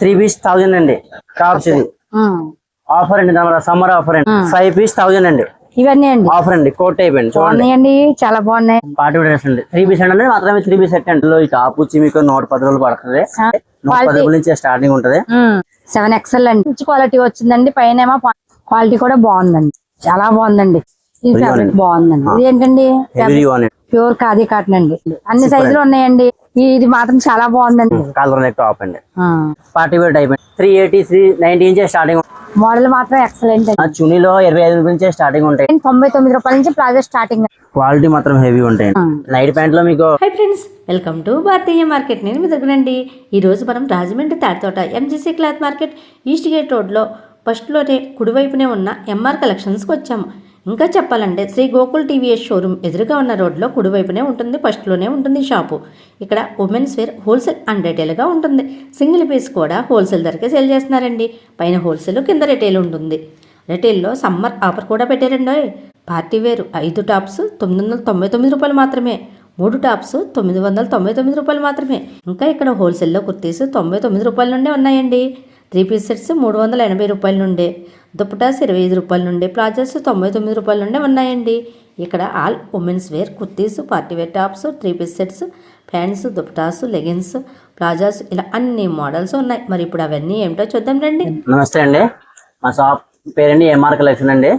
Three piece thousand అండి. Tops ఇది. Offer అండి దాని సమ్మర్ ఆఫర్ అండి. ఫైవ్ పీస్ థౌజండ్ అండి. ఇవన్నీ అండి. ఆఫర్ అండి కోట్ టైప్ అండి చూడండి. చాలా బాగున్నాయి. పార్టీ డ్రెస్ అండి. త్రీ పీస్ అండి మాత్రమే త్రీ పీస్ సెట్ అండి. ఈ టాప్ వచ్చి మీకు నూట పది రోజులు పడుతుంది. నూట పది రోజుల నుంచి స్టార్టింగ్ ఉంటది. సెవెన్ ఎక్స్ఎల్ అండి. మంచి క్వాలిటీ వచ్చిందండి పైన ఏమో క్వాలిటీ కూడా బాగుందండి. చాలా బాగుందండి. బాగుందండి. ఇది ఏంటండి ప్యూర్ ఖాదీ కాటన్ అండి. అన్ని సైజులు ఉన్నాయండి. ఇది మాత్రం చాలా బాగుందండి. కలర్ నెక్ టాప్ అండి. పార్టీ వేర్ టైప్ అండి. త్రీ ఎయిటీ త్రీ నైన్టీ నుంచి స్టార్టింగ్ మోడల్ మాత్రం ఎక్సలెంట్ ఆ చునీలో ఇరవై ఐదు నుంచి స్టార్టింగ్ ఉంటాయి. అండి తొంభై తొమ్మిది రూపాయల నుంచి ప్లాజో స్టార్టింగ్ క్వాలిటీ మాత్రం హెవీ ఉంటాయి నైట్ ప్యాంట్లో మీకు hi friends welcome to Bharatiya market నేను మీ దగ్గరండి ఈరోజు మనం Rajahmundry Thaditota MGC cloth market east gate రోడ్లో ఫస్ట్లోనే కుడివైపునే ఉన్న ఎంఆర్ కలెక్షన్స్కి వచ్చాము. ఇంకా చెప్పాలంటే శ్రీ గోకుల్ టీవీఎస్ షోరూమ్ ఎదురుగా ఉన్న రోడ్లో కుడివైపునే ఉంటుంది ఫస్ట్లోనే ఉంటుంది షాపు. ఇక్కడ ఉమెన్స్ వేర్ హోల్సేల్ అండ్ రిటైల్గా ఉంటుంది. సింగిల్ పీస్ కూడా హోల్సేల్ ధరకే సేల్ చేస్తున్నారండి. పైన హోల్సేల్ కింద రిటైల్ ఉంటుంది. రిటైల్లో సమ్మర్ ఆఫర్ కూడా పెట్టారండి. పార్టీ వేరు ఐదు టాప్స్ తొమ్మిది వందల తొంభై తొమ్మిది రూపాయలు మాత్రమే. మూడు టాప్స్ తొమ్మిది వందల తొంభై తొమ్మిది రూపాయలు మాత్రమే. ఇంకా ఇక్కడ హోల్సేల్లో కుర్తీస్ తొంభై తొమ్మిది రూపాయల నుండే ఉన్నాయండి. త్రీ పీస్ సెట్స్ మూడు వందల ఎనభై రూపాయల నుండే. దుప్పటాస్ ఇరవై ఐదు రూపాయల నుండి. ప్లాజాస్ తొంభై తొమ్మిది రూపాయల నుండే ఉన్నాయండి. ఇక్కడ all womens wear kurtis party wear tops three piece sets pants dupattas leggings palazzos ఇలా అన్ని మోడల్స్ ఉన్నాయి. మరి ఇప్పుడు అవన్నీ ఏమిటో చూద్దాం రండి. నమస్తే అండి. మా షాప్ పేరండి ఎంఆర్ కలెక్షన్ అండి.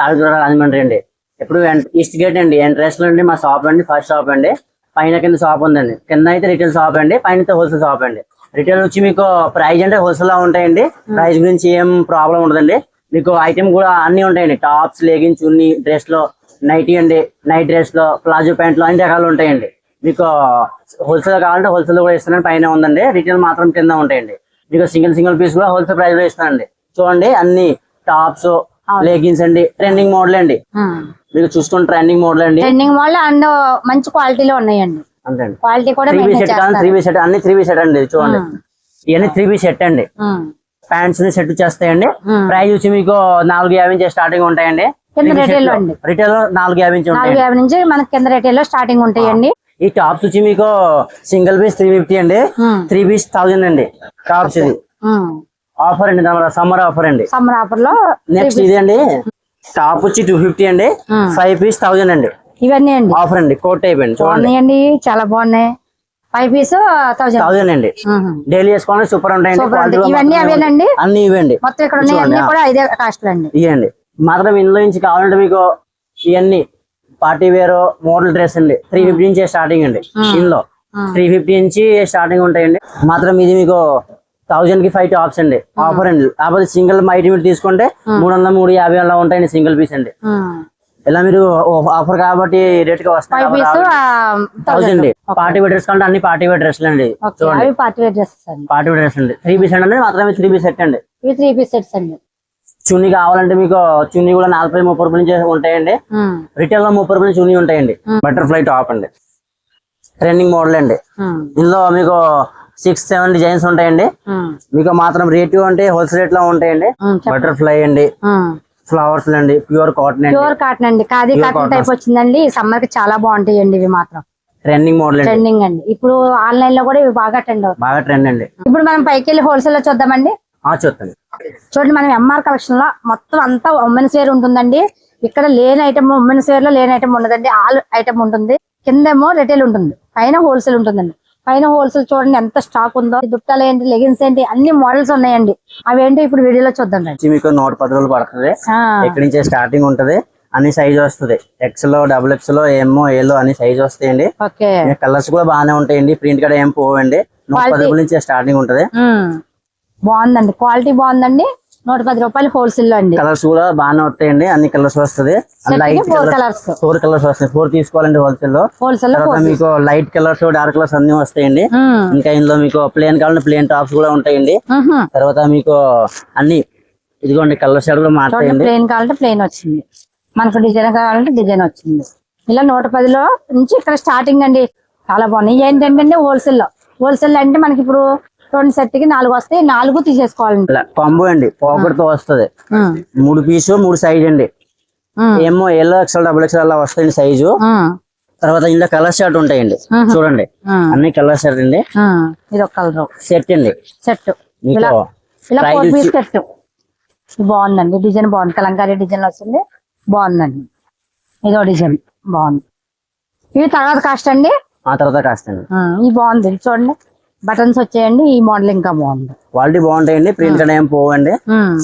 తాడిగూడ రాజమండ్రి అండి. ఎప్పుడు ఈస్ట్ గేట్ అండి. ఎంట్రెన్స్లో అండి మా షాప్ అండి ఫస్ట్ షాప్ అండి. పైన కింద షాప్ ఉందండి. కింద అయితే రిటైల్ షాప్ అండి. పైన అయితే హోల్సేల్ షాప్ అండి. రిటైల్ వచ్చి మీకు ప్రైస్ అంటే హోల్సేల్ లా ఉంటాయండి. ప్రైస్ గురించి ఏం ప్రాబ్లం ఉండదండి. మీకు ఐటమ్ కూడా అన్ని ఉంటాయండి. టాప్స్ లెగిన్స్ ఉన్ని డ్రెస్లో నైటీ అండి నైట్ డ్రెస్లో ప్లాజో ప్యాంట్లో అన్ని రకాలు ఉంటాయండి. మీకు హోల్సేల్ కావాలంటే హోల్సేల్ కూడా ఇస్తానని పైన ఉందండి. రిటైల్ మాత్రం కింద ఉంటాయండి. మీకు సింగిల్ సింగిల్ పీస్ కూడా హోల్సేల్ ప్రైస్లో ఇస్తానండి. చూడండి అన్ని టాప్స్ లెగిన్స్ అండి. ట్రెండింగ్ మోడల్ అండి. మీకు చూసుకుని ట్రెండింగ్ మోడల్ అండి. ట్రెండింగ్ మోడల్ అండ్ మంచి క్వాలిటీలో ఉన్నాయండి. అంతే అండి. క్వాలిటీ కూడా three B maintain set three. B set అన్ని త్రీ బీ సెట్ అండి చూడండి. ఇవన్నీ త్రీ బీ సెట్ అండి. ప్యాంట్స్ సెట్ వచ్చేస్తాయండి ఉమ్. ప్రైస్ వచ్చి మీకు నాలుగు యాభై నుంచి స్టార్టింగ్ ఉంటాయండి. రిటైల్ నాలుగు యాభై నుంచి నాలుగు యాభై నుంచి మనకి కింద రేట్లో స్టార్టింగ్ ఉంటాయండి ఈ టాప్స్ వచ్చి మీకు సింగిల్ పీస్ త్రీ ఫిఫ్టీ అండి. త్రీ పీస్ థౌజండ్ అండి. టాప్స్ ఇది. ఆఫర్ అండి సమ్మర్ ఆఫర్ అండి. సమ్మర్ ఆఫర్లో నెక్స్ట్ ఇది అండి టాప్ వచ్చి టూ ఫిఫ్టీ అండి. ఫైవ్ పీస్ థౌజండ్ అండి. ఇవన్నీ అండి. ఆఫర్ అండి కోట్ టైప్ అండి చూడండి. బాగున్నాయండి చాలా బాగున్నాయి. ఫైవ్ పీస్ థౌసండ్ అండి. డైలీ వేసుకోవాలి సూపర్ ఉంటాయండి ఇవన్నీ అవేనండి? అన్ని ఇవ్వండి మొత్తం ఇక్కడ ఉన్నాయి కూడా ఐదే కాస్ట్ అండి. ఇవ్వండి మాత్రం ఇందులో నుంచి కావాలంటే మీకు ఇవన్నీ పార్టీ వేర్ మోడల్ డ్రెస్ అండి. త్రీ ఫిఫ్టీ నుంచి స్టార్టింగ్ అండి. ఇందులో త్రీ ఫిఫ్టీ నుంచి స్టార్టింగ్ ఉంటాయండి. మాత్రం ఇది మీకు థౌజండ్కి ఫైవ్ టాప్స్ అండి. ఆఫర్ అండి. కాకపోతే సింగిల్ ఐటమ్ తీసుకుంటే మూడు వందల మూడు యాభై అలా ఉంటాయండి సింగిల్ పీస్ అండి. ఇలా మీరు ఆఫర్ కాబట్టి రేట్కి వస్తాయి థౌజండ్ పార్టీ వేర్ డ్రెస్ కంటే అన్ని పార్టీ వేర్ డ్రెస్లు అండి చూడండి. పార్టీ వేర్ పార్టీ డ్రెస్ అండి. త్రీ పీస్ అండి మాత్రమే త్రీ పీస్ సెట్ అండి. ఇవి త్రీ పీస్ సెట్స్ అండి. చున్నీ కావాలంటే మీకు చున్నీ కూడా నలభై ముప్పై రూపాయల నుంచి ఉంటాయండి. రిటైల్లో ముప్పై రూపాయల చున్నీ ఉంటాయండి. బటర్ఫ్లై టాప్ అండి. ట్రెండింగ్ మోడల్ అండి. ఉమ్. ఇందులో మీకు సిక్స్ సెవెన్ డిజైన్స్ ఉంటాయండి. మీకు మాత్రం రేట్ అంటే హోల్సేల్ రేట్లో ఉంటాయండి. బటర్ఫ్లై అండి. ఫ్లవర్స్ అండి ప్యూర్ కాటన్ అండి. ప్యూర్ కాటన్ అండి. Pure cotton. టైప్ వచ్చిందండి. సమ్మర్కి చాలా బాగుంటాయండి ఇవి మాత్రం. ట్రెండింగ్ మోడల్ అండి. ట్రెండింగ్ అండి. ఇప్పుడు ఆన్లైన్లో కూడా ఇవి బాగా ట్రెండ్ అవుతాయి. బాగా ట్రెండ్ అండి. ఇప్పుడు మనం పైకి వెళ్ళి హోల్సేల్లో చూద్దామండి. చూస్తాను చూడండి మనం ఎంఆర్ కలెక్షన్లో మొత్తం అంతా ఉమెన్స్ వేర్ ఉంటుందండి. ఇక్కడ లేని ఐటమ్ ఉమెన్స్ వేర్లో లేని ఐటమ్ ఉండదండి. ఆల్ ఐటమ్ ఉంటుంది. కిందేమో రిటైల్ ఉంటుంది. పైన హోల్సేల్ ఉంటుందండి. పైన హోల్సేల్ చూడండి ఎంత స్టాక్ ఉందో ఈ దుప్పటాలు ఏంటి లెగిన్స్ ఏంటి అన్ని మోడల్స్ ఉన్నాయండి. అవేంటి ఇప్పుడు వీడియోలో చూద్దాం మీకు నూట పది రోజులు పడుతుంది. ఇక్కడి నుంచి స్టార్టింగ్ ఉంటది అన్ని సైజ్ వస్తుంది. ఎక్స్లో డబుల్ ఎక్స్లో ఏమో ఏలో అన్ని సైజ్ వస్తాయండి. ఓకే. కలర్స్ కూడా బాగానే ఉంటాయండి. ప్రింట్ కూడా ఏం పోవండి. నూట పది నుంచి స్టార్టింగ్ ఉంటది. బాగుందండి. క్వాలిటీ బాగుందండి. నూట పది రూపాయలు హోల్సేల్లో అండి. కలర్స్ కూడా బాగానే వస్తాయండి. అన్ని కలర్స్ వస్తుంది. లైట్ కలర్స్ ఫోర్ కలర్స్ వస్తాయి. ఫోర్ తీసుకోవాలండి హోల్సేల్లో. హోల్సేల్లో మీకు లైట్ కలర్స్ డార్క్ కలర్స్ అన్ని వస్తాయండి. ఉమ్. ఇంకా ఇందులో మీకు ప్లేన్ కావాలంటే ప్లేన్ టాప్స్ కూడా ఉంటాయండి. తర్వాత మీకు అన్ని ఇదిగోండి కలర్ షేడ్ కూడా చూడండి మారుతాయండి. ప్లేన్ కావాలంటే ప్లేన్ వచ్చింది. మనకు డిజైన్ కావాలంటే డిజైన్ వచ్చింది. ఇలా నూట పదిలో నుంచి ఇక్కడ స్టార్టింగ్ అండి. చాలా బాగున్నాయి. ఏంటంటే హోల్సేల్లో. హోల్సేల్ అంటే మనకి ఇప్పుడు రెండు సెట్కి నాలుగు వస్తాయి నాలుగు తీసేసుకోవాలండి. కాంబో అండి పాకెట్తో వస్తది. మూడు పీసు మూడు సైజ్ అండి. ఏమో ఎల్లో ఎక్స్ఎల్ డబుల్ ఎక్స్ఎల్ అలా వస్తాయండి సైజు. తర్వాత ఇందులో కలర్ షర్ట్ ఉంటాయండి. చూడండి. అన్ని కలర్ షర్ట్ అండి. ఇది ఒక కలర్ సెట్ అండి. సెట్ ఇది బాగుందండి. డిజైన్ బాగుంది. కలంకారీ డిజైన్ వస్తుంది. బాగుందండి. ఇదో డిజైన్. బాగుంది. ఇవి తర్వాత కాస్ట్ అండి? ఆ తర్వాత కాస్ట్ అండి. ఇది బాగుంది. ఇది చూడండి. బటన్స్ వచ్చాయండి ఈ మోడల్ ఇంకా బాగుంది. క్వాలిటీ బాగుంటాయండి ప్రింట్ కూడా ఏం పోవండి.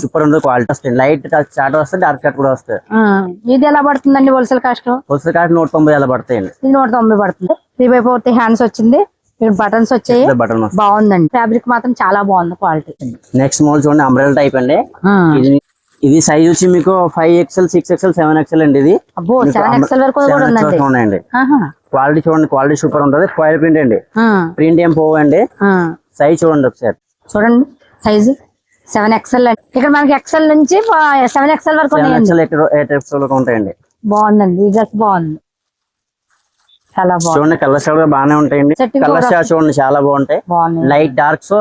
సూపర్ ఉంటుంది క్వాలిటీ వస్తుంది లైట్ చాట్ వస్తుంది డార్క్ చాట్ కూడా వస్తుంది. ఇది ఎలా పడుతుందండి హోల్సేల్ కాస్ట్? వస్తుంది కాస్ట్ నూట తొంభై అలా పడతాయండి. ఇది నూట తొంభై పడుతుంది. త్రీ బై ఫోర్త్ హ్యాండ్స్ వచ్చింది. బటన్స్ వచ్చాయి. బటన్ బాగుందండి. ఫ్యాబ్రిక్ మాత్రం చాలా బాగుంది క్వాలిటీ నెక్స్ట్ మోడల్ చూడండి అంబ్రెల్ టైప్ అండి. ఇది ఇది సైజ్ వచ్చి మీకు five XL six XL seven XL అండి ఇది. సెవెన్ ఎక్స్ఎల్ వరకు కూడా ఉందండి. క్వాలిటీ చూడండి క్వాలిటీ సూపర్ ఉంటుంది. ఫాయిల్ ప్రింట్ అండి. ప్రింట్ ఏం పోవండి. సైజ్ చూడండి ఒకసారి. చూడండి సైజు. సెవెన్ ఎక్స్ఎల్ ఇక్కడ మనకి ఎక్స్ఎల్ నుంచి సెవెన్ ఎక్స్ఎల్ వరకు ఎయిట్ ఎక్స్ఎల్ ఉంటాయండి. బాగుందండి. ఈ డ్రెస్ బాగుంది. చాలా బాగుంది. చూడండి కలర్స్ కూడా బాగానే ఉంటాయండి. షాట్ చూడండి చాలా బాగుంటాయి. లైట్ డార్క్స్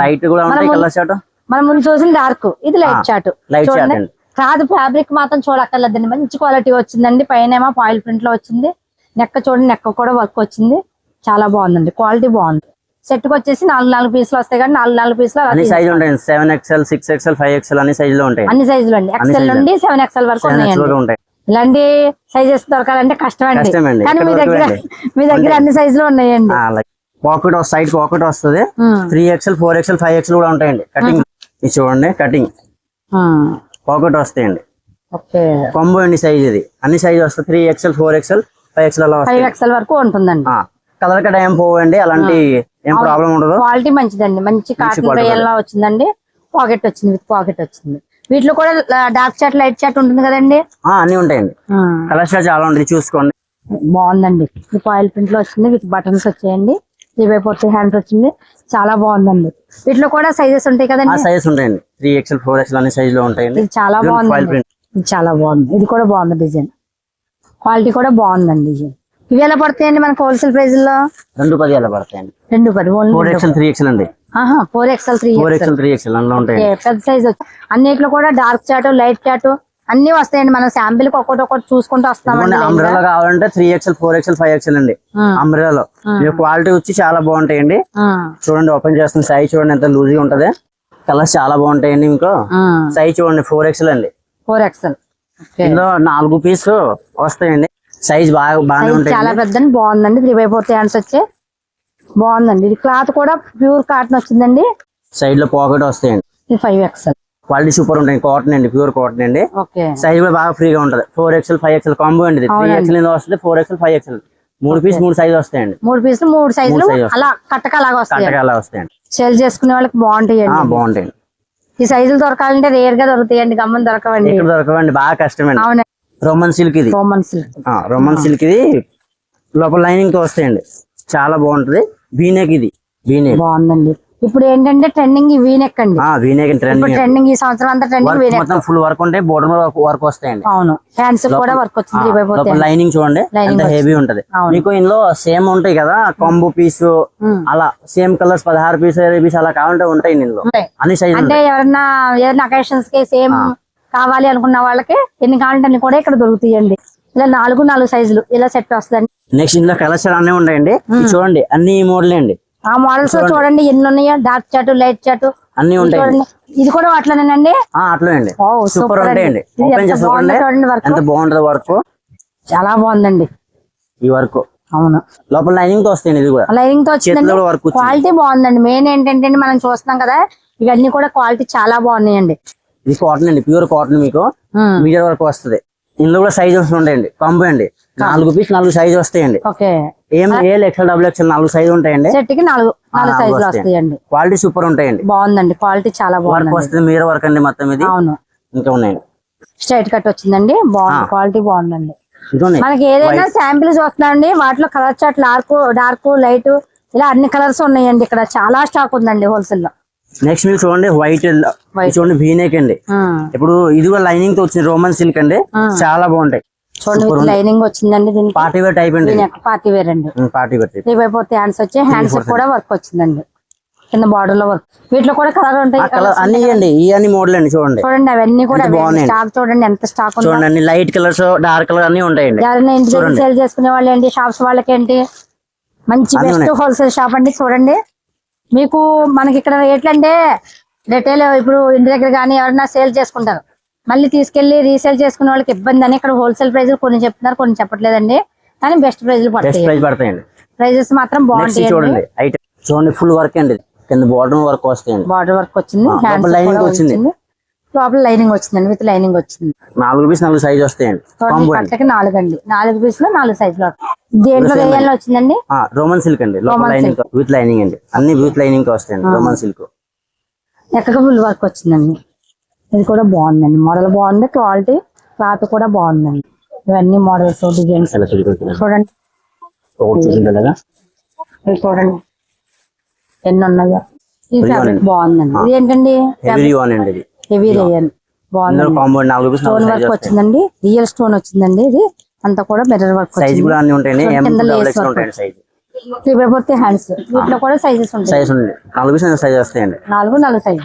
లైట్ కూడా ఉంటాయి కలర్ షాట్ మనం ముందు చూసిన డార్క్ ఇది లైట్ chat చూడండి. అండి. కాదు ఫ్యాబ్రిక్ మాత్రం చూడక్కర్లేదండి. మంచి క్వాలిటీ వచ్చిందండి. పైన ఏమో ఫాయిల్ ప్రింట్లో వచ్చింది. నెక్క చూడండి నెక్క కూడా వర్క్ వచ్చింది. చాలా బాగుందండి. క్వాలిటీ బాగుంది. సెట్ వచ్చేసి నాలుగు నాలుగు పీసులు వస్తాయి కానీ నాలుగు నాలుగు పీసులు అన్ని సైజ్. ఉంటాయి seven XL six XL five XL అన్ని సైజ్లో ఉంటాయి. అన్ని సైజులు అండి. ఎక్సెల్ size లు. నుండి సెవెన్ ఎక్స్ఎల్ వరకు ఉంటాయి. ఇలాంటి సైజెస్ దొరకాలంటే కష్టం అండి. కానీ మీ దగ్గర మీ దగ్గర అన్ని సైజులు ఉన్నాయండి. పాకెట్ సైడ్ పాకెట్ వస్తుంది. Three XL four XL five XL కూడా ఉంటాయండి. కటింగ్ ఇది చూడండి కటింగ్ పాకెట్ వస్తాయండి. కొంబో అండి సైజ్ ఇది. అన్ని సైజ్ వస్తాయి. Three XL four XL five XL five వరకు ఉంటుందండి. కలర్ కట్ ఏం పోవండి అలాంటి ఏం ప్రాబ్లం ఉండదు. క్వాలిటీ మంచిదండి. మంచి కాటన్ పేయల్లో వచ్చిందండి? పాకెట్ వచ్చింది విత్ పాకెట్ వచ్చింది. వీటిలో కూడా డార్క్ చాట్ లైట్ చాట్ ఉంటుంది కదండి? అన్ని ఉంటాయండి. కలర్ షాట్ చాలా ఉంటుంది చూసుకోండి. బాగుందండి. ఈ ఫాయిల్ ప్రింట్లో వచ్చింది విత్ బటన్స్ వచ్చాయండి. త్రీ బై ఫోర్ హ్యాండ్స్ వచ్చింది. చాలా బాగుందండి. వీటిలో కూడా సైజెస్ ఉంటాయి కదండి? సైజెస్ ఉంటాయండి. త్రీ ఎక్స్ఎల్ ఫోర్ ఎక్స్ఎల్ అన్ని సైజ్లో ఉంటాయండి. ఇది చాలా బాగుంది ఇది చాలా బాగుంది. ఇది కూడా బాగుంది డిజైన్. క్వాలిటీ కూడా బాగుందండి ఇవి ఎలా పడతాయండి మనకు హోల్సేల్ ప్రైస్లో? రెండు పది అలా పడతాయండి. రెండు పది ఫోర్ ఎక్స్ఎల్ త్రీ ఎక్స్ఎల్ అండి. Four XL three four XL three XL అందులో పెద్ద సైజ్ అన్నిట్లో కూడా డార్క్ చాట్ లైట్ చాట్ అన్ని వస్తాయండి. మనం శాంపిల్కి ఒక్కటి చూసుకుంటూ వస్తామండి అంబ్రెలా కావాలంటే three XL four XL five XL అండి. అంబ్రెలాలో క్వాలిటీ వచ్చి చాలా బాగుంటాయండి. చూడండి ఓపెన్ చేస్తున్న సైజ్ చూడండి ఎంత లూజ్గా ఉంటది. కలర్స్ చాలా బాగుంటాయండి మీకు సైజ్ చూడండి ఫోర్ ఎక్స్ఎల్ అండి. ఫోర్ ఎక్స్ఎల్ ఇందులో నాలుగు పీస్ వస్తాయండి. సైజ్ బాగా బాగానే సైజ్ ఉంటాయి చాలా పెద్ద బాగుందండి. త్రీ బై ఫోర్ హ్యాండ్స్ వచ్చి. బాగుందండి. ఇది క్లాత్ కూడా ప్యూర్ కాటన్ వచ్చిందండి. సైడ్లో పాకెట్ వస్తాయండి. ఇది ఫైవ్ ఎక్స్ఎల్ క్వాలిటీ సూపర్ ఉంటాయి. కాటన్ అండి. ప్యూర్ కాటన్ అండి. సైజ్ కూడా బాగా ఫ్రీగా ఉంటది. Four XL five XL combo అండి త్రీ. ఎక్స్ఎల్ వస్తుంది ఫోర్ ఎక్స్ఎల్ ఫైవ్ ఎక్స్ఎల్ మూడు పీస్ మూడు సైజ్ వస్తాయండి. మూడు పీసులు మూడు సైజులు. అలా కట్టక అలాగ వస్తాయి. వస్తాయండి. సేల్ చేసుకునే వాళ్ళకి బాగుంటాయండి. ఆ, బాగుంటాయండి. ఈ సైజులు దొరకాలంటే రేర్గా దొరుకుతాయండి గమ్మని దొరకవండి. ఇక్కడ దొరకవండి బాగా కష్టమండి. అవునండి. రోమన్ సిల్క్ ఇది. రోమన్ సిల్క్ ఆ, రోమన్ సిల్క్ ఇది. లోపల లైనింగ్తో వస్తాయండి చాలా బాగుంటది. వీనెక్ ఇది. వీనెక్ బాగుందండి. ఇప్పుడు ఏంటంటే ట్రెండింగ్ ఈ వీనెక్ అండి ఆ వీనెక్ ఇప్పుడు ట్రెండింగ్ ట్రెండింగ్ ఈ సంవత్సరం అంతా ట్రెండింగ్ వీనెక్ మొత్తం ఫుల్ వర్క్ ఉంటాయి బోర్డర్ వర్క్ వస్తాయండి. అవును. హ్యాండ్స్ కూడా వర్క్ వచ్చింది లైనింగ్ చూడండి ఎంత హెవీ ఉంటది. మీకు ఇందులో సేమ్ ఉంటాయి కదా కొంబు పీసు ఉమ్. అలా సేమ్ కలర్స్ పదహారు పీస్ ఇరవై పీస్ అలా కావాలంటే ఉంటాయి ఇందులో. అన్ని సైజులు అంటే ఎవరన్నా ఏదైనా అకేషన్స్కి సేమ్ కావాలి అనుకున్న వాళ్ళకి ఎన్ని కావాలంటే అన్ని కూడా ఇక్కడ దొరుకుతాయండి ఇలా నాలుగు నాలుగు సైజులు ఇలా సెట్ వస్తుంది నెక్స్ట్ ఇందులో కలర్స్ అన్నీ ఉంటాయండి ఇది చూడండి అన్ని మోడలే అండి. ఆ మోడల్స్లో చూడండి ఎన్ని ఉన్నాయో డార్క్ చాట్ లైట్ చాట్ అన్ని చూడండి ఇది కూడా వాటిలోనేనండి ఆ, అట్లే అండి ఓ, సూపర్. ఉంటాయండి. ఎంత బాగుంటది వర్క్. చాలా బాగుందండి. ఈ వర్క్. అవును. లోపల లైనింగ్తో వస్తాయండి ఇది కూడా. లైనింగ్తో వచ్చిందండి. వచ్చింది. క్వాలిటీ బాగుందండి. మెయిన్ ఏంటంటే మనం చూస్తున్నాం కదా ఇవన్నీ కూడా క్వాలిటీ చాలా బాగున్నాయండి. ఇది కాటన్ అండి. ప్యూర్ కాటన్ మీకు. మీటర్ వరకు వస్తది. ఇందులో కూడా సైజెస్ ఉంటాయండి కాంబో అండి. నాలుగు పీస్ నాలుగు సైజ్ వస్తాయండి. ఓకే. ఏం ఏ ఎక్సెల్ డబుల్ ఎక్సెల్ నాలుగు సైజ్ ఉంటాయండి. నాలుగు నాలుగు సైజులు. వస్తాయండి. క్వాలిటీ సూపర్ ఉంటాయండి. బాగుందండి. క్వాలిటీ చాలా బాగుంది వస్తుంది మీర వర్క్ అండి మొత్తం ఇది. అవును. ఇంకా ఉన్నాయండి. స్ట్రైట్ కట్ వచ్చిందండి. బాగుంది. క్వాలిటీ బాగుందండి. మనకి ఏదైనా శాంపిల్ చూస్తున్నాండి వాటిలో colour chart dark dark light ఇలా అన్ని కలర్స్ ఉన్నాయండి. ఇక్కడ చాలా స్టాక్ ఉందండి హోల్సేల్లో. నెక్స్ట్ మీరు చూడండి వైట్ చూడండి వీనేక్ అండి. ఇప్పుడు ఇది కూడా లైనింగ్తో వచ్చింది రోమన్ సిల్క్ అండి. చాలా బాగుంటాయి. చూడండి లైనింగ్ వచ్చిందండి దీనికి. పార్టీ వేర్ టైప్ అండి. పార్టీ వేర్ అండి. పార్టీ వేర్ టైప్ హ్యాండ్స్ వచ్చి హ్యాండ్స్ కూడా వర్క్ వచ్చిందండి. కింద బార్డర్లో వర్క్ వీటిలో కూడా కలర్ ఉంటాయి. కలర్ అన్ని అండి అన్ని మోడల్ అండి చూడండి. చూడండి అవన్నీ కూడా. స్టాక్ చూడండి ఎంత స్టాక్ చూడండి అన్ని లైట్ కలర్స్ డార్క్ కలర్ అన్ని ఉంటాయండి. ఎవరైనా ఇంటి దగ్గర సేల్ చేసుకునే వాళ్ళు ఏంటి షాప్స్ వాళ్ళకి ఏంటి మంచి బెస్ట్ హోల్సేల్ షాప్ అండి చూడండి. మీకు మనకి ఇక్కడ రేట్లు అంటే రిటైల్ ఇప్పుడు ఇంటి దగ్గర కానీ ఎవరైనా సేల్ చేసుకుంటారు. మళ్ళీ తీసుకెళ్ళి రీసేల్ చేసుకునే వాళ్ళకి ఇబ్బంది అని ఇక్కడ హోల్సేల్ ప్రైస్ కొన్ని చెప్తున్నారు కొన్ని చెప్పట్లేదండి. కానీ బెస్ట్ ప్రైజ్లు బెస్ట్ పడతాయి. ప్రైజెస్ మాత్రం బాగుంటాయి చూడండి ఫుల్ వర్క్ అండి. కింద బార్డర్ వర్క్ వస్తాయండి. బార్డర్ వర్క్ వచ్చింది. వచ్చింది. లోపల లైనింగ్ వచ్చిందండి విత్ లైనింగ్ వచ్చింది. నాలుగు పీస్ నాలుగు సైజ్ వస్తాయండి అండి. పట్లకి నాలుగు అండి. నాలుగు పీసులు నాలుగు సైజులు దేంట్లో వేయాలో వచ్చిందండి? రోమన్ సిల్క్ అండి. లైనింగ్ విత్ లైనింగ్ అండి. అన్ని విత్ లైనింగ్ వస్తాయండి రోమన్ సిల్క్ ఎక్కడికి ఫుల్ వర్క్ వచ్చిందండి. ఇది కూడా బాగుందండి. మోడల్ బాగుంది క్వాలిటీ క్లాత్ కూడా బాగుందండి. ఇవన్నీ మోడల్స్ డిజైన్స్ చూడండి. చూడండి. ఎన్ని ఉన్నాయో. ఈ ఫ్యాబ్రిక్. బాగుందండి. ఇది ఏంటండి? హెవీ రేయన్ స్టోన్ వర్క్ వచ్చిందండి. రియల్ స్టోన్ వచ్చిందండి ఇది. అంతా కూడా మిర్రర్ వర్క్ సైజ్ కూడా అన్ని ఉంటాయండి. కింద సైజ్ త్రీ బై హ్యాండ్స్ వీటిలో కూడా సైజెస్ ఉంటాయి. సైజ్ ఉంది. నాలుగు సైజ్ వస్తాయండి. నాలుగు నాలుగు సైజు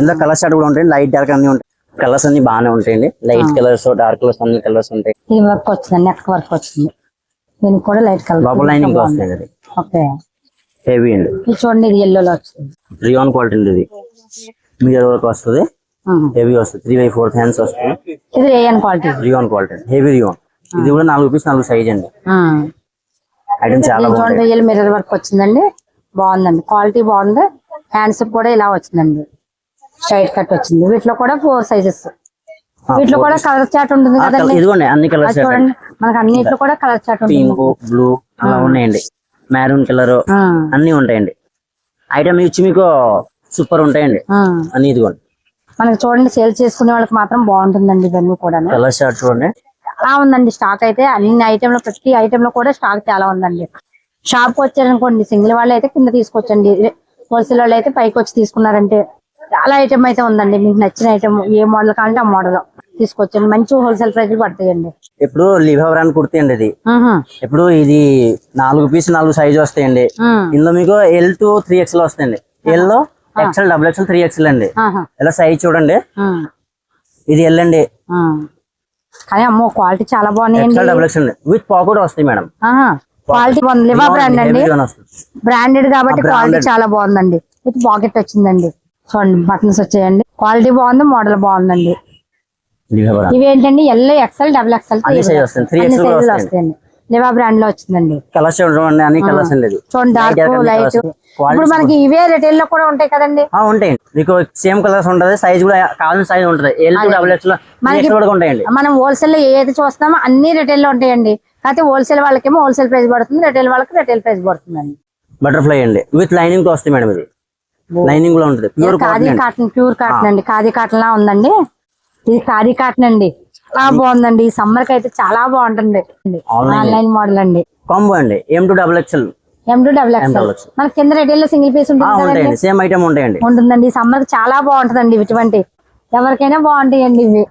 ఇందులో షార్ట్ కూడా ఉంటాయి లైట్ డార్క్ అన్ని ఉంటాయి. కలర్స్ అన్ని బాగానే ఉంటాయండి. లైట్ కలర్స్ డార్క్ కలర్స్ అన్ని కలర్స్ ఉంటాయి. ఇది వర్క్ వచ్చిందండి. నెక్ వర్క్ వచ్చింది. దీనికి కూడా light colour lining okay. Heavy అండి. చూడండి ఇది ఎల్లోలో వచ్చింది. రియాన్ క్వాలిటీ అండి ఇది. మీడియం వరకు వస్తుంది. హెవీ వస్తుంది. త్రీ బై ఫోర్ హ్యాండ్స్ వస్తుంది. ఇది rayon quality rayon quality heavy rayon ఇది కూడా నాలుగు పీస్ నాలుగు సైజ్ అండి. ఐటమ్ చాలా రియల్ మిర్రర్ వర్క్ వచ్చిందండి. బాగుందండి. క్వాలిటీ బాగుంది. హ్యాండ్స్ కూడా ఇలా వచ్చిందండి. స్ట్రైట్ కట్ వచ్చింది. వీటిలో కూడా ఫోర్ సైజెస్ వీటిలో కూడా కలర్ చాట్ ఉంటుంది కదండి. ఇదిగోండి అన్ని అది కలర్స్ చూడండి. మనకి అన్నిట్లో కూడా కలర్ చాట్ ఉంటుంది. పింక్ బ్లూ అలా ఉన్నాయండి. మెరూన్ కలర్ అన్ని ఉంటాయండి. ఐటమ్ ఇచ్చి మీకు సూపర్ ఉంటాయండి. అన్ని ఇదిగోండి. మనకి చూడండి సేల్ చేసుకునే వాళ్ళకి మాత్రం బాగుంటుందండి ఇవన్నీ కూడా చూడండి? చాలా ఉందండి స్టాక్ అయితే అన్ని ఐటమ్లో ప్రతి ఐటమ్లో కూడా స్టాక్ చాలా ఉందండి. షాప్కి వచ్చారనుకోండి సింగిల్ వాళ్ళు అయితే కింద తీసుకొచ్చండి. హోల్సేల్ వాళ్ళు అయితే పైకి వచ్చి తీసుకున్నారంటే చాలా ఐటమ్ అయితే ఉందండి. మీకు నచ్చిన ఐటమ్ ఏ మోడల్ కావాలంటే ఆ మోడల్ తీసుకొచ్చండి. మంచి హోల్సేల్ ప్రైస్ పడతాయండి. ఇప్పుడు లివ్ బ్రాండ్ కుర్తీ అండి ఇది ఇప్పుడు ఇది నాలుగు పీస్ నాలుగు సైజ్ వస్తాయండి. ఇందులో మీకు ఎల్ టు త్రీ ఎక్స్ఎల్ వస్తాయండి. Yellow XL double XL three XL అండి. ఇలా సైజ్ చూడండి. ఇది ఎల్ అండి. ఉమ్. కానీ అమ్మో క్వాలిటీ చాలా XL double XL with pocket వస్తాయి మేడం. క్వాలిటీ బాగుంది లివా బ్రాండ్ అండి. బ్రాండెడ్ కాబట్టి. క్వాలిటీ చాలా బాగుందండి. విత్ పాకెట్ వచ్చిందండి. చూడండి బటన్స్ వచ్చాయండి. క్వాలిటీ బాగుంది మోడల్ బాగుందండి. లివ్ బ్రాండ్ ఇవి ఏంటండి ఎల్ ఎక్సెల్ డబుల్ కూడా సైజులు వస్తాయండి. లివా బ్రాండ్లో వచ్చిందండి. కలర్స్ చూడండి అన్ని కలర్స్ చూడండి డార్క్ అన్ని లైట్ ఇప్పుడు మనకి ఇవే రిటైల్లో కూడా ఉంటాయి కదండి. మీకు సేమ్ కలర్స్ ఉంటది సైజ్ కూడా కావాల్సిన సైజ్ ఉంటది. ఎల్ మనకి- ఉంటాయండి. మనం హోల్సేల్లో ఏది చూస్తామో అన్ని రిటైల్లో ఉంటాయండి. కాకపోతే హోల్సేల్ వాళ్ళకేమో హోల్సేల్ ప్రైస్ పడుతుంది రిటైల్ వాళ్ళకి రిటైల్ ప్రైస్ పడుతుందండి. బటర్ఫ్లై అండి. విత్ లైనింగ్తో మేడం ఇది. లైనింగ్ కూడా ఉంటుంది. ప్యూర్ కాటన్ ప్యూర్ కాటన్ అండి. ఖాదీ కాటన్ లా ఉందండి. ఇది ఖాదీ కాటన్ అండి. చాలా బాగుందండి. ఈ సమ్మర్కి అయితే చాలా బాగుంటుంది. ఆన్లైన్ మోడల్ అండి. కాంబో అండి. M to double XL M two double XL. మన కింద రిటైల్లో సింగిల్ పీస్ ఉంటుంది సేమ్ ఐటమ్ ఉంటాయండి. ఉంటుందండి. ఈ సమ్మర్ చాలా బాగుంటుందండి ఇటువంటి ఎవరికైనా బాగుంటాయండి ఇవి.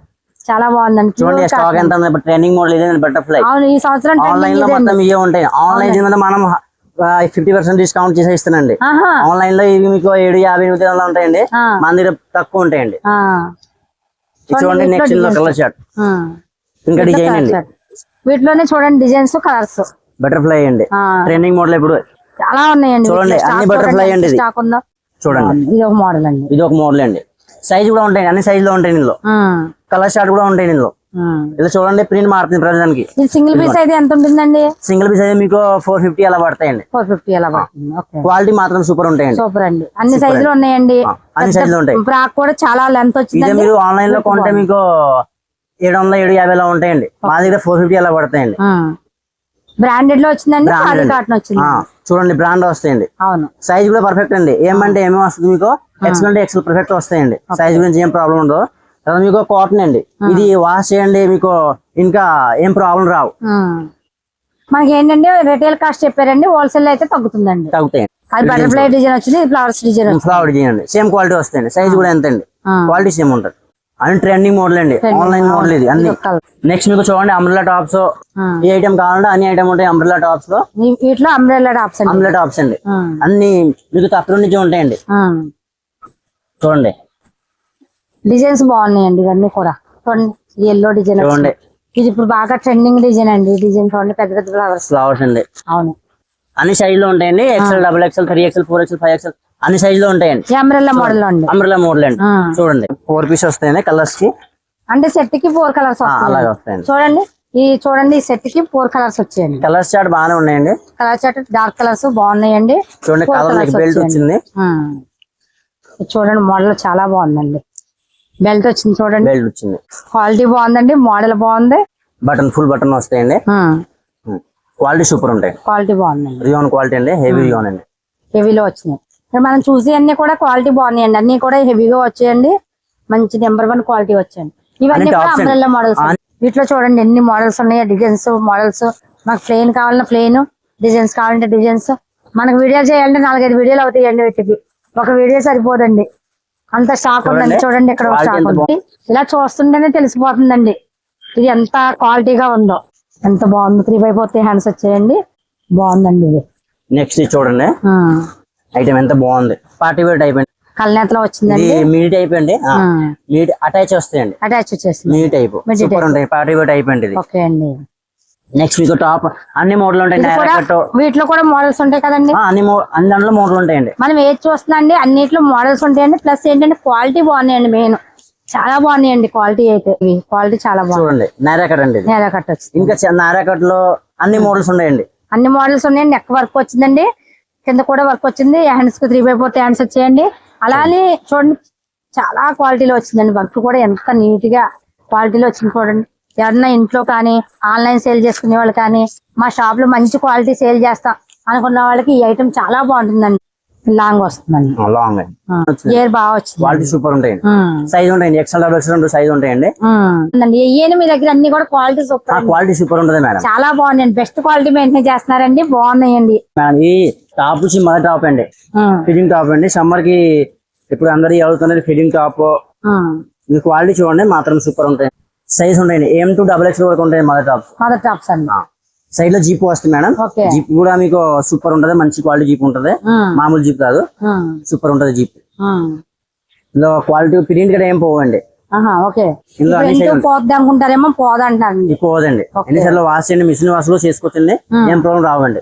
చాలా బాగుందండి. చూడండి స్టాక్. ఎంత ఉంది ట్రైనింగ్ మోడల్ ఇదే బటర్ఫ్లై అవును ఈ సంవత్సరం ఆన్లైన్లో. మొత్తం ఇవే ఉంటాయి. ఆన్లైన్ మనం ఫిఫ్టీ పర్సెంట్ డిస్కౌంట్ చేసి ఇస్తానండి ఆన్లైన్లో ఇవి మీకు ఏడు యాభై ఎనిమిది వందలు ఉంటాయండి. మన దగ్గర తక్కువ ఉంటాయండి. చూడండి నెక్స్ట్. Colour chart. ఇంకా డిజైన్ అండి. వీటిలోనే చూడండి డిజైన్స్ కలర్స్ బటర్ఫ్లై అండి. ట్రెండింగ్ మోడల్ ఇప్పుడు. చాలా ఉన్నాయండి చూడండి, అన్ని చూడండి, అండి చూడండి. ఇది ఒక మోడల్ అండి. ఇది ఒక మోడల్ అండి. సైజ్ కూడా ఉంటాయి అన్ని సైజ్లో ఉంటాయి ఇందులో. కలర్ షార్ట్ కూడా ఉంటాయి ఇందులో. ఇలా చూడండి ప్రింట్ మారుతుంది ప్రజెంట్కి ఇది సింగిల్ పీస్ అయితే ఎంత ఉంటుందండి? సింగిల్ పీస్ అయితే మీకు ఫోర్ ఫిఫ్టీ అలా పడతాయండి. ఫోర్ ఫిఫ్టీ అలా క్వాలిటీ మాత్రం సూపర్ ఉంటాయండి. సూపర్ అండి. అన్ని సైజులు ఉన్నాయండి. అన్ని size లు ఉంటాయి. ఫ్రాక్ కూడా చాలా లెంత్ ఇదే వచ్చిందండి మీరు ఆన్లైన్లో కొంటే మీకు ఏడు వందల ఏడు యాభై అలా ఉంటాయండి. మా దగ్గర ఫోర్ ఫిఫ్టీ అలా పడతాయండి. బ్రాండెడ్లో వచ్చిందండి. కాటన్ వచ్చింది. చూడండి బ్రాండ్ వస్తాయండి. అవును. సైజ్ కూడా పర్ఫెక్ట్ అండి. ఏమంటే ఏమేమి వస్తుంది మీకు? ఎక్సెల్ అంటే ఎక్సెల్ పర్ఫెక్ట్ వస్తాయండి. సైజ్ గురించి ఏం ప్రాబ్లం ఉండదు. తర్వాత మీకు కాటన్ అండి. ఇది వాష్ చేయండి మీకు ఇంకా ఏం ప్రాబ్లం రావు. మనకి ఏంటంటే రిటైల్ కాస్ట్ చెప్పారండి హోల్సేల్ అయితే తగ్గుతుందండి. తగ్గుతాయండి అది బటర్ఫ్లై డిజైన్ వచ్చింది ఫ్లవర్స్ డిజైన్ ఫ్లవర్ చేయండి సేమ్ క్వాలిటీ వస్తాయండి. సైజ్ కూడా ఎంత అండి. క్వాలిటీ సేమ్ ఉంటుంది. అన్ని ట్రెండింగ్ మోడల్ అండి. ఆన్లైన్ మోడల్ ఇది అన్ని. నెక్స్ట్ మీకు చూడండి అంబ్రెలా టాప్స్. ఈ ఐటమ్ కావాలంటే అన్ని ఐటమ్ ఉంటాయి అంబ్రెలా టాప్స్లో. వీటిలో అంబ్రెల్లా టాప్స్ అండి. అంబ్రెలా టాప్స్ అండి. అన్ని మీకు తక్కువ నుంచి ఉంటాయండి. చూడండి. డిజైన్స్ బాగున్నాయండి ఇవన్నీ కూడా. చూడండి ఎల్లో డిజైన్ చూడండి. ఇది ఇప్పుడు బాగా ట్రెండింగ్ డిజైన్ అండి. డిజైన్ చూడండి పెద్ద పెద్ద ఫ్లవర్స్ ఫ్లవర్స్ అండి. అవును. అన్ని సైజ్లో ఉంటాయండి. XL double XL three XL four XL five XL అన్ని సైజులో ఉంటాయండి. ఈ అంబ్రెల్లా మోడల్లో అండి. అంబ్రెలా మోడల్ అండి. చూడండి. ఫోర్ పీస్ వస్తాయండి కలర్స్కి. అంటే సెట్కి ఫోర్ కలర్స్ అలాగే వస్తాయి వస్తాయండి. చూడండి ఈ చూడండి ఈ సెట్కి ఫోర్ కలర్స్ వచ్చాయండి. కలర్స్ చాట్ బాగానే ఉన్నాయండి. కలర్ చాట్ డార్క్ కలర్స్ బాగున్నాయండి. చూడండి కలర్ బెల్ట్. వచ్చింది. చూడండి మోడల్ చాలా బాగుందండి. బెల్ట్ వచ్చింది చూడండి. బెల్ట్ వచ్చింది. క్వాలిటీ బాగుందండి మోడల్ బాగుంది. బటన్ ఫుల్ బటన్ వస్తాయండి. క్వాలిటీ సూపర్ ఉంటాయి. క్వాలిటీ బాగుందండి. రియోన్ క్వాలిటీ అండి హెవీ రియోన్ అండి. హెవీలో వచ్చినాయి. ఇక్కడ మనం చూసే అన్ని కూడా క్వాలిటీ బాగున్నాయండి. అన్ని కూడా హెవీగా వచ్చాయండి. మంచి నెంబర్ వన్ క్వాలిటీ వచ్చాయండి. ఇవన్నీ కూడా. అంబ్రెల్లా మోడల్స్ వీటిలో చూడండి ఎన్ని మోడల్స్ ఉన్నాయి డిజైన్స్ మోడల్స్ మనకు ప్లెయిన్ కావాలన్నా ప్లెయిన్ డిజైన్స్ కావాలంటే డిజైన్స్ మనకు వీడియో చేయాలంటే నాలుగైదు వీడియోలు అవుతాయండి వీటికి. ఒక వీడియో సరిపోదండి. అంత స్టాక్ ఉందండి. చూడండి. ఇక్కడ స్టాక్ ఉంది. ఇలా చూస్తుంటేనే తెలిసిపోతుందండి. ఇది ఎంత క్వాలిటీగా ఉందో. ఎంత బాగుంది. త్రీ బై ఫోర్ హ్యాండ్స్ వచ్చాయండి. బాగుందండి ఇది. నెక్స్ట్ చూడండి. ఐటమ్ ఎంత బాగుంది. పార్టీ వేర్ టైప్ అండి. ఇది వచ్చిందండి. మీడి టైప్ అండి. మీడి అటాచ్ వస్తాయండి. అటాచ్ వచ్చేసింది మీడి టైప్ సూపర్. ఉంటాయి. పార్టీ వేర్ టైప్ అండి ఇది. ఓకే అండి. నెక్స్ట్ మీకు టాప్ అన్ని మోడల్ ఉంటాయి నారాకట్ వీటిలో కూడా మోడల్స్ ఉంటాయి కదండి? అన్ని అన్ని దాంట్లో మోడల్ ఉంటాయండి. మనం ఏది చూస్తున్నా అండి అన్నిట్లో మోడల్స్ ఉంటాయండి. ప్లస్ ఏంటంటే క్వాలిటీ బాగున్నాయండి మెయిన్ చాలా బాగున్నాయండి క్వాలిటీ అయితే. క్వాలిటీ చాలా బాగుంది చూడండి నారాకట్ అండి ఇది. నేల కట్ వచ్చింది. ఇంకా నారాకట్లో అన్ని మోడల్స్ ఉన్నాయండి. అన్ని మోడల్స్ ఉన్నాయండి. నెక్ వర్క్ వచ్చిందండి. కింద కూడా వర్క్ వచ్చింది. హ్యాండ్స్కి త్రీ బై ఫోర్ హ్యాండ్స్ వచ్చాయండి. అలానే చూడండి చాలా క్వాలిటీలో వచ్చిందండి. వర్క్ కూడా ఎంత నీట్గా క్వాలిటీలో వచ్చింది చూడండి. ఎవరన్నా ఇంట్లో కానీ ఆన్లైన్ సేల్ చేసుకునే వాళ్ళు కానీ మా షాప్లో మంచి క్వాలిటీ సేల్ చేస్తాం అనుకున్న వాళ్ళకి ఈ ఐటమ్ చాలా బాగుంటుందండి. లాంగ్ వస్తుందండి. లాంగ్ ఇయర్ బాగా వచ్చింది. క్వాలిటీ సూపర్ ఉంటాయండి. ఉమ్, సైజ్ ఉంటాయండి. ఎక్స్ఎల్ డబుల్ ఎక్స్ఎల్ సైజ్ ఉంటాయండి. మీ దగ్గర అన్ని కూడా క్వాలిటీ సూపర్. క్వాలిటీ సూపర్ ఉంటుంది మేడం. చాలా బాగుందండి బెస్ట్ క్వాలిటీ మెయింటైన్ చేస్తున్నారండి. బాగున్నాయండి. మేడం ఈ టాప్ వచ్చి మదర్ టాప్ అండి. ఫిట్టింగ్ టాప్ అండి. సమ్మర్కి ఇప్పుడు అందరు అవుతున్నది ఫిట్టింగ్ టాప్ క్వాలిటీ చూడండి. మాత్రం సూపర్ ఉంటాయి సైజ్ ఉంటాయండి. ఏం టు డబుల్ ఎక్స్ వరకు ఉంటాయి మదర్ టాప్స్ మదర్ టాప్స్ అండి. సైడ్లో జీప్ వస్తుంది మేడం. జీప్ కూడా మీకు సూపర్ ఉంటది మంచి క్వాలిటీ జీప్ ఉంటది. మామూలు జీప్ కాదు. సూపర్ ఉంటది జీప్. ఇందులో క్వాలిటీ ప్రింట్ కూడా ఏం పోవండి. ఆహా, ఓకే. ఇందులో అన్ని ఇంట్లో సైజులు పోద్ది అనుకుంటారేమో పోదంటారండి. పోదండి. Okay. ఎన్నిసార్లు వాష్ చేయండి మిషన్ వాష్లో చేసుకోవచ్చండి. ఏం ప్రాబ్లం రావండి.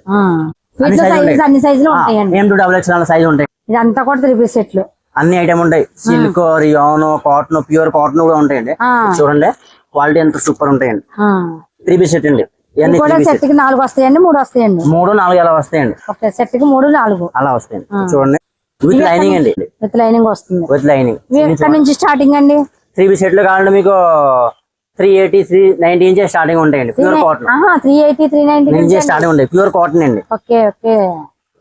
అన్ని ఉంటాయి. సైజులు ఉంటాయండి. ఏం టు డబుల్ ఎక్స్ సైజ్ ఉంటాయి. ఇదంతా కూడా త్రీ పీస్ సెట్లు అన్ని ఐటమ్ ఉంటాయి. Silk rayon cotton pure cotton కూడా ఉంటాయండి. చూడండి. క్వాలిటీ ఎంత సూపర్ ఉంటాయండి. త్రీ పీస్ సెట్ అండి. సెట్కి నాలుగు వస్తాయండి మూడు వస్తాయండి. మూడు నాలుగు అలా వస్తాయండి. ఓకే సెట్కి మూడు నాలుగు. అలా వస్తాయండి. చూడండి. విత్ లైనింగ్ అండి. విత్ లైనింగ్ వస్తుంది. విత్ లైనింగ్ ఎక్కడి నుంచి స్టార్టింగ్ అండి? త్రీ పీస్ సెట్లు కావాలంటే మీకు three eighty three ninety inches starting ఉంటాయండి. Pure cotton three eighty three ninety inches starting ఉంటాయి. ప్యూర్ కాటన్ అండి. Okay okay.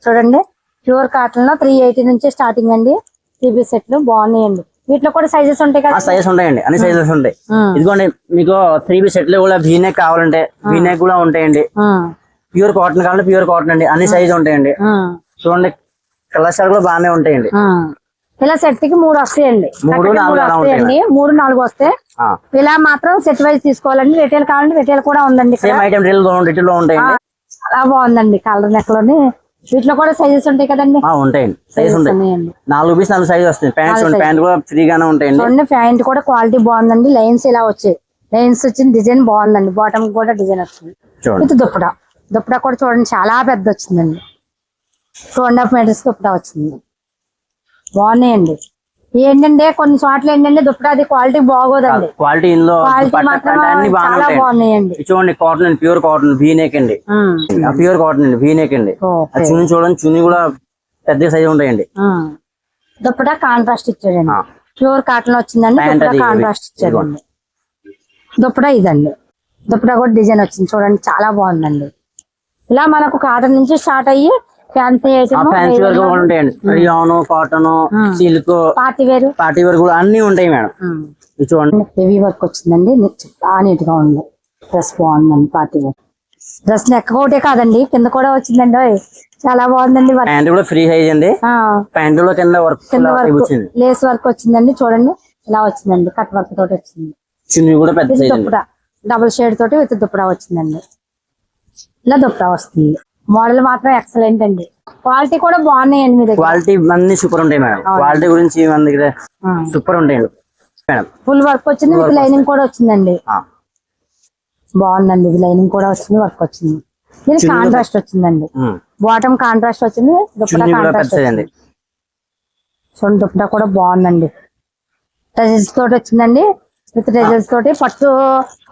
చూడండి. ప్యూర్ కాటన్లో త్రీ ఎయిటీ నుంచి స్టార్టింగ్ అండి. త్రీ పీస్ సెట్లు బాగున్నాయండి. వీటిలో కూడా సైజెస్ ఉంటాయి కదా సైజెస్ ఉంటాయండి. అన్ని సైజెస్ ఉంటాయి. ఇదిగోండి మీకు త్రీ పీస్ సెట్లు కూడా వీనెక్ కావాలంటే వీనెక్ కూడా ఉంటాయండి. ప్యూర్ కాటన్ కావాలంటే ప్యూర్ కాటన్ అండి. అన్ని సైజ్ ఉంటాయండి. చూడండి కలర్స్ కూడా బాగానే ఉంటాయండి. ఇలా సెట్కి మూడు వస్తాయండి. మూడు, నాలుగు వస్తాయండి. మూడు నాలుగు వస్తాయి. ఇలా మాత్రం సెట్ వైజ్ తీసుకోవాలండి. రిటైల్ కావాలంటే రిటైల్ కూడా ఉందండి సేమ్ ఐటమ్ రిటైల్లో ఉంటాయండి. చాలా బాగుందండి. కలర్ నెక్లోని వీటిలో కూడా సైజెస్ ఉంటాయి కదండి? ఉంటాయండి. సైజ్ ఉంటాయి. నాలుగు పీస్ నాలుగు సైజ్ ప్యాంట్స్ నాలుగు ప్యాంట్ కూడా ఫ్రీగానే ఉంటాయండి. చూడండి ప్యాంట్ కూడా క్వాలిటీ బాగుందండి. లైన్స్ ఇలా వచ్చాయి. లైన్స్ వచ్చిన డిజైన్ బాగుందండి. బాటమ్ కూడా డిజైన్ వచ్చింది. విత్ దుప్పటా. దుప్పటా కూడా చూడండి. చాలా పెద్ద వచ్చిందండి. Two and half meters dupatta వచ్చింది. బాగున్నాయండి. ఏంటంటే కొన్ని చోట్ల ఏంటంటే దుప్పటా అది క్వాలిటీ బాగోదండి. క్వాలిటీ ఇందులో అన్ని బాగున్నాయండి. చూడండి కాటన్ అండి ప్యూర్ కాటన్ వీనెక్ అండి. ప్యూర్ కాటన్ అండి వీనెక్ అండి. చున్నీ చూడండి చున్నీ కూడా పెద్ద సైజ్ ఉంటాయండి. దుప్పటా కాంట్రాస్ట్ ఇచ్చాడండి. ప్యూర్ కాటన్ వచ్చిందండి కాంట్రాస్ట్ ఇచ్చాడండి. దుప్పటా ఇదండి. దుప్పటా కూడా డిజైన్ వచ్చింది చూడండి చాలా బాగుందండి. ఇలా మనకు కాటన్ నుంచి స్టార్ట్ అయ్యి ఫ్యాన్సీ ఫ్యాన్సీ వరకు కూడా ఉంటాయండి. Rayon cotton silk party wear party వరకు కూడా అన్ని ఉంటాయి మేడం. ఇది చూడండి. హెవీ వర్క్ వచ్చిందండి. చాలా నీట్గా ఉంది. డ్రెస్ బాగుందండి పార్టీ వేర్ డ్రెస్ నెక్ ఒకటే కాదండి. కింద కూడా వచ్చిందండి. చాలా బాగుందండి ప్యాంట్ కూడా ఫ్రీ సైజ్ అండి. ప్యాంట్లో కింద వర్క్ కింద వర్క్ వచ్చింది లేస్ వర్క్ వచ్చిందండి చూడండి. ఇలా వచ్చిందండి కట్ వర్క్ తోటి వచ్చింది. చున్నీ కూడా పెద్ద దుప్పడా డబుల్ షేడ్ తోటి విత్ దుప్పడా వచ్చిందండి. ఇలా దుప్పడా వస్తుంది. మోడల్ మాత్రం ఎక్సలెంట్ అండి. క్వాలిటీ కూడా బాగున్నాయండి మీ దగ్గర. క్వాలిటీ అన్ని సూపర్ ఉంటాయి మేడం. క్వాలిటీ గురించి మన దగ్గర సూపర్ ఉంటాయండి మేడం. ఫుల్ వర్క్ వచ్చింది విత్ లైనింగ్ కూడా వచ్చిందండి. బాగుందండి ఇది లైనింగ్ కూడా వచ్చింది వర్క్ వచ్చింది. దీనికి కాంట్రాస్ట్ వచ్చిందండి. బాటమ్ కాంట్రాస్ట్ వచ్చింది దుప్పటా కాంట్రాస్ట్ చూడండి దుప్పటా కూడా బాగుందండి. టజల్స్ తోటి వచ్చిందండి విత్ టజల్స్ తోటి పట్టు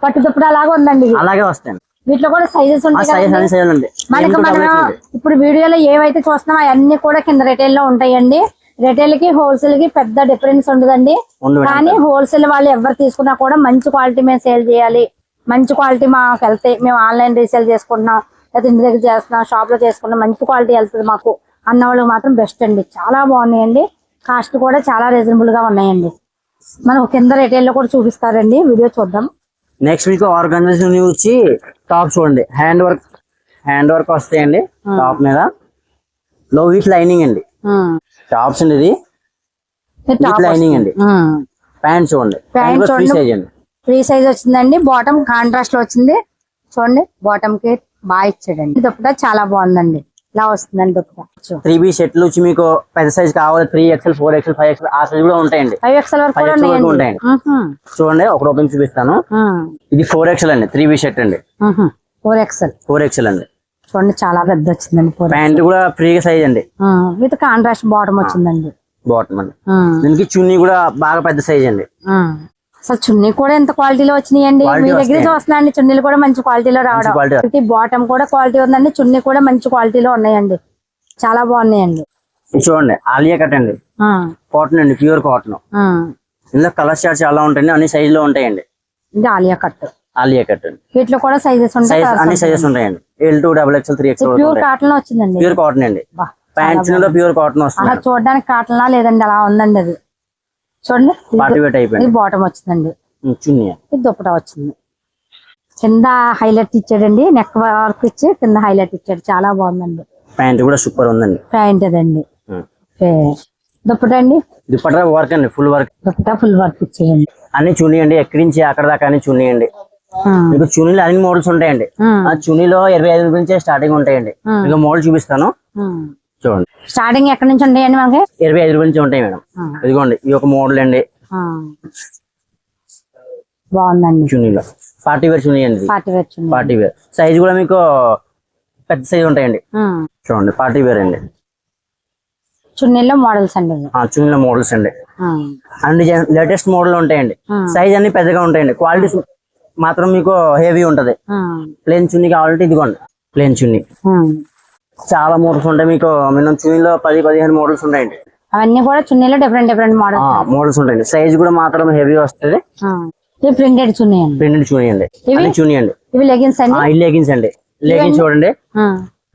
పట్టు దుప్పటా లాగా ఉందండి. అలాగే వస్తాయండి. వీటిలో కూడా సైజెస్ ఉంటాయి మనకి మనం. ఇప్పుడు వీడియోలో ఏవైతే చూస్తున్నామో అవన్నీ కూడా కింద రిటైల్లో ఉంటాయండి. రిటైల్కి హోల్సేల్కి పెద్ద డిఫరెన్స్ ఉండదండి. కానీ హోల్సేల్ వాళ్ళు ఎవరు తీసుకున్నా కూడా మంచి క్వాలిటీ మేము సేల్ చేయాలి. మంచి క్వాలిటీ మాకు వెళ్తే మేము ఆన్లైన్ రీసేల్ చేసుకుంటున్నాం. లేదా ఇంటి దగ్గర చేస్తున్నాం షాప్లో చేసుకున్నాం మంచి క్వాలిటీ వెళ్తుంది మాకు. అన్న వాళ్ళకి మాత్రం బెస్ట్ అండి. చాలా బాగున్నాయండి. కాస్ట్ కూడా చాలా రీజనబుల్గా ఉన్నాయండి. మనం కింద రిటైల్లో కూడా చూపిస్తారండి. వీడియో చూద్దాం. నెక్స్ట్ మీకు ఆర్గనైజేషన్ వచ్చి టాప్ చూడండి. హ్యాండ్ వర్క్ హ్యాండ్ వర్క్ వస్తాయండి. టాప్ మీద. లో వీట్ లైనింగ్ అండి. టాప్స్ అండి ఇది. లైనింగ్ అండి. ప్యాంట్ చూడండి. Pant free. సైజ్ అండి. ఫ్రీ సైజ్ వచ్చిందండి. బాటమ్ కాంట్రాస్ట్లో వచ్చింది. చూడండి. బాటమ్కి బాగా ఇచ్చాడండి. దుప్పట చాలా బాగుందండి. ఇలా వస్తుందండి దుప్పట త్రీ బీ సెట్లు వచ్చి మీకు పెద్ద సైజ్ కావాలి three XL four XL five XL ఆ సైజ్ కూడా ఉంటాయండి. ఫైవ్ ఎక్స్ఎల్ వరకు ఉన్నాయండి. చూడండి ఒక ఓపెన్ చూపిస్తాను. ఇది ఫోర్ ఎక్స్ఎల్ అండి త్రీ బీ షర్ట్ అండి. Four XL. ఫోర్ ఎక్స్ఎల్ అండి. చూడండి చాలా పెద్ద వచ్చిందండి ఫోర్ ప్యాంట్ కూడా ఫ్రీగా సైజ్ అండి. విత్ కాంట్రాస్ట్ బాటమ్ వచ్చిందండి. బాటమ్ అండి. దీనికి చున్నీ కూడా బాగా పెద్ద సైజ్ అండి. అసలు చున్నీ కూడా ఎంత క్వాలిటీలో వచ్చినాయండి? మీ దగ్గర. చూస్తున్నాండి చున్నీలు కూడా మంచి క్వాలిటీలో రావడం. బాటమ్ కూడా క్వాలిటీ ఉందండి చున్నీ కూడా మంచి క్వాలిటీలో ఉన్నాయండి. చాలా బాగున్నాయండి. చూడండి ఆలియా కట్ అండి. కాటన్ అండి ప్యూర్ కాటన్. ఇందులో కలర్ షార్ట్స్ చాలా ఉంటాయండి అన్ని సైజ్లో ఉంటాయండి. ఇది ఆలియా కట్. ఆలియా కట్ అండి. వీటిలో కూడా సైజెస్ ఉంటాయి అన్ని ఉంటాయి. సైజెస్ ఉంటాయండి. L two double XL three XL pure cotton వచ్చిందండి. ప్యూర్ కాటన్ అండి. ప్యాంట్స్లో ప్యూర్ కాటన్ వస్తుంది. చూడడానికి కాటన్ లా లేదండి అలా ఉందండి అది. చూడండి. ఇది- బాటమ్ వచ్చిందండి. ఇది దుప్పటా వచ్చింది. కింద హైలైట్ ఇచ్చాడండి. నెక్ వర్క్ ఇచ్చి కింద హైలైట్ ఇచ్చాడు. చాలా బాగుందండి. ప్యాంట్ కూడా సూపర్ ఉందండి. ప్యాంట్ అదండి. దుప్పటా అండి? దుప్పట్ట వర్క్ అండి. Full work dupatta full work ఇచ్చేయండి. అన్ని చున్నీ అండి ఎక్కడి నుంచి అక్కడ దాకా అన్ని మీకు చున్నీలు అన్ని మోడల్స్ ఉంటాయండి. ఆ. చున్నీలో ఇరవై ఐదు నుంచే స్టార్టింగ్ ఉంటాయండి. మీకు మోడల్ చూపిస్తాను. చూడండి స్టార్టింగ్ ఎక్కడి నుంచి ఉంటాయండి మనకి ఇరవై ఐదు నుంచి ఉంటాయి మేడం. ఇదిగోండి ఈ ఒక మోడల్ అండి. బాగుందండి చున్నీలో పార్టీ వేర్ చున్నీ అండి. Party wear. Party wear size కూడా మీకు పెద్ద సైజ్ ఉంటాయండి. చూడండి పార్టీ వేర్ అండి చున్నీల్లో మోడల్స్ అండి చున్నీల మోడల్స్ అండి. అన్ని లేటెస్ట్ మోడల్ ఉంటాయండి. సైజ్ అన్ని పెద్దగా ఉంటాయండి క్వాలిటీ మాత్రం మీకు హెవీ ఉంటది. ప్లేన్ చున్నీ కావాలంటే ఇదిగోండి ప్లేన్ చున్నీ. చాలా మోడల్స్ ఉంటాయి. మీకు మినిమం చున్నీలో పది పదిహేను మోడల్స్ ఉంటాయండి. అవన్నీ కూడా చున్నీలో డిఫరెంట్ డిఫరెంట్ మోడల్స్ మోడల్స్ ఉంటాయండి. సైజ్ కూడా మాత్రం హెవీ వస్తుంది. ఇవి ప్రింటెడ్ చున్నీ అండి. ప్రింటెడ్ చున్నీ అండి. ఇవి? చున్నీ అండి. ఇవి లెగిన్స్ అండి? ఈ లెగిన్స్ అండి. లెగిన్స్ చూడండి.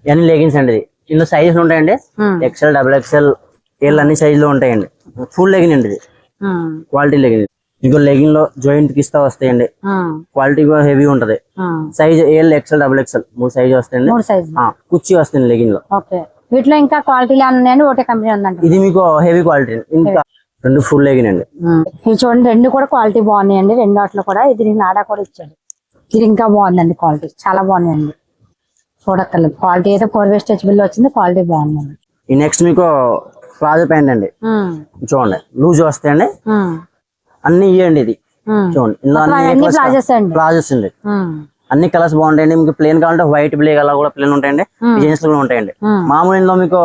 ఇవన్నీ లెగిన్స్ అండి. ఇది ఇందులో సైజెస్ ఉంటాయండి. ఉమ్. ఎక్సెల్ డబుల్ ఎక్సెల్ ఎల్ అన్ని సైజ్లో ఉంటాయండి. ఫుల్ లెగిన్ అండి ఇది. క్వాలిటీ లెగిన్ ఇంకో లెగిన్లో జాయింట్కి ఇస్తా వస్తాయండి. క్వాలిటీ కూడా హెవీ ఉంటది. Size L XL double XL మూడు సైజ్ వస్తాయండి. కుర్చీ వస్తుంది లెగిన్లో. వీటిలో ఇంకా ఉన్నాయండి ఒకటే కంపెనీ ఉందండి ఇది మీకు హెవీ క్వాలిటీ ఇంకా రెండు ఫుల్ లెగిన్ అండి. ఇవి చూడండి రెండు కూడా క్వాలిటీ బాగున్నాయండి. రెండు వాటిలో కూడా ఇది నాడా కూడా ఇచ్చాడు ఇది ఇంకా బాగుందండి క్వాలిటీ చాలా బాగున్నాయండి. చూడక్కర్లేదు. క్వాలిటీ అయితే ఫోర్ వే స్ట్రెచబుల్ వచ్చింది క్వాలిటీ బాగుందండి. నెక్స్ట్ మీకు ప్లాజో ప్యాంట్ అండి. చూడండి. లూజ్ వస్తాయండి. అన్ని ఇవ్వండి ఇది. చూడండి. ఇందులో ప్లాజోస్ అండి. అన్ని కలర్స్ బాగుంటాయండి. మీకు ప్లేన్ కావాలంటే వైట్ బ్లేక్ అలా కూడా ప్లేన్ ఉంటాయండి. Hmm. జీన్స్ కూడా ఉంటాయండి. మామూలు ఇందులో మీకు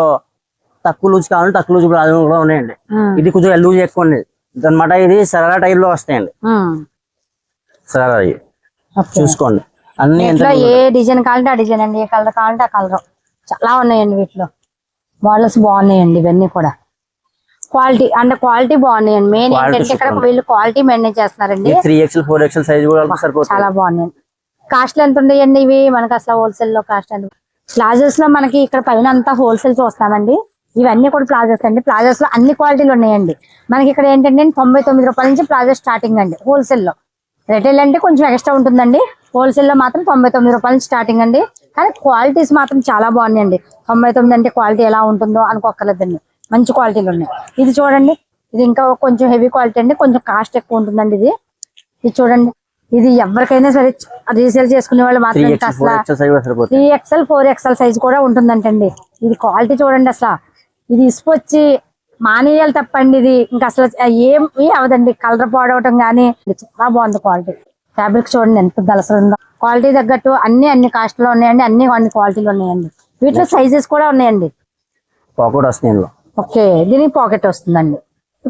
తక్కువ లూజ్ కావాలంటే తక్కువ లూజ్ ప్లాజో కూడా ఉన్నాయండి. ఇది కొంచెం లూజ్ ఎక్కువ ఉంది అనమాట ఇది సరళ టైప్లో వస్తాయండి. ఓకే. చూసుకోండి. అన్ని ఏ డిజైన్ కావాలంటే ఆ డిజైన్ అండి. ఏ కలర్ కావాలంటే ఆ కలర్ చాలా ఉన్నాయండి వీటిలో. మోడల్స్ బాగున్నాయండి ఇవన్నీ కూడా. క్వాలిటీ అంటే క్వాలిటీ బాగున్నాయండి. మెయిన్ ఏంటంటే ఇక్కడ వీళ్ళు క్వాలిటీ మెయింటైన్ చేస్తున్నారండి. Three XL four XL size కూడా సరిపోతుంది చాలా బాగున్నాయి కాస్ట్ ఎంత ఉన్నాయండి ఇవి? మనకి అసలు హోల్సేల్లో కాస్ట్ ఎంత? ప్లాజోస్లో మనకి ఇక్కడ పైన అంతా హోల్సేల్ చూస్తామండి. ఇవన్నీ కూడా ప్లాజోస్ అండి. ప్లాజోస్లో అన్ని క్వాలిటీలు ఉన్నాయండి. మనకి ఇక్కడ ఏంటంటే తొంభై తొమ్మిది రూపాయల నుంచి ప్లాజో స్టార్టింగ్ అండి హోల్సేల్లో. రిటైల్ అంటే కొంచెం ఎక్స్ట్రా ఉంటుందండి. హోల్సేల్లో మాత్రం తొంభై తొమ్మిది రూపాయల నుంచి స్టార్టింగ్ అండి. కానీ క్వాలిటీస్ మాత్రం చాలా బాగున్నాయండి. తొంభై తొమ్మిది అంటే క్వాలిటీ ఎలా ఉంటుందో అనుకోక్కర్లేదండి. మంచి క్వాలిటీలు ఉన్నాయి. ఇది చూడండి ఇది ఇంకా కొంచెం హెవీ క్వాలిటీ అండి కొంచెం కాస్ట్ ఎక్కువ ఉంటుందండి ఇది. ఇది చూడండి ఇది ఎవరికైనా సరే రీసేల్ చేసుకునే వాళ్ళు త్రీ మాత్రం అసలు three XL four XL size కూడా ఉంటుందంటండి. ఇది క్వాలిటీ చూడండి అసలు. ఇది ఇసుకొచ్చి మానేయాలి తప్పండి ఇది. ఇంకా అసలు ఏమి అవదండి కలర్ పాడవటం కానీ చాలా బాగుంది క్వాలిటీ. ఫ్యాబ్రిక్ చూడండి ఎంత దలసలు ఉందో. క్వాలిటీ తగ్గట్టు అన్ని అన్ని కాస్ట్లో ఉన్నాయండి అన్ని అన్ని క్వాలిటీలు ఉన్నాయండి. వీటిలో సైజెస్ కూడా ఉన్నాయండి. పాకెట్ ఓకే దీనికి పాకెట్ వస్తుందండి.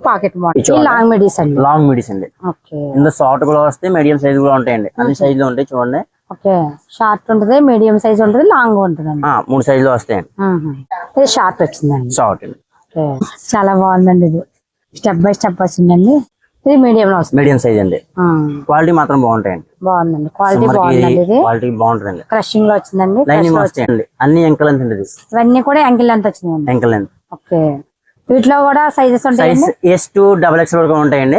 Pocket model. లాంగ్ మెడీస్ అండి. లాంగ్ మిడిస్ అండి. ఓకే. ఇందులో షార్ట్ కూడా వస్తాయి మీడియం సైజ్ కూడా ఉంటాయండి. అన్ని సైజులు ఉంటాయి చూడండి. ఓకే. షార్ట్ ఉంటుంది మీడియం సైజ్ ఉంటుంది లాంగ్ ఉంటుందండి. ఆ, మూడు సైజులు వస్తాయండి. మ్మ్. ఇది షార్ట్ వచ్చిందండి. షార్ట్ అండి. ఓకే. చాలా బాగుందండి ఇది. స్టెప్ బై స్టెప్ వచ్చిందండి. ఇది మీడియం లో వస్తుంది. మీడియం సైజ్ అండి. క్వాలిటీ మాత్రం బాగుంటాయండి. బాగుందండి. క్వాలిటీ బాగుందండి ఇది. క్వాలిటీ బాగుంటుందండి. క్రషింగ్లో వచ్చిందండి. లైనింగ్లో వస్తాయండి. అన్ని ఎంకల్ ఎంత ఉంటుంది ఇవన్నీ కూడా యాంకిల్ ఎంత వచ్చినాయండి. ఎంకల్ ఎంత ఓకే. వీటిలో కూడా sizes S to double X వరకు ఉంటాయండి.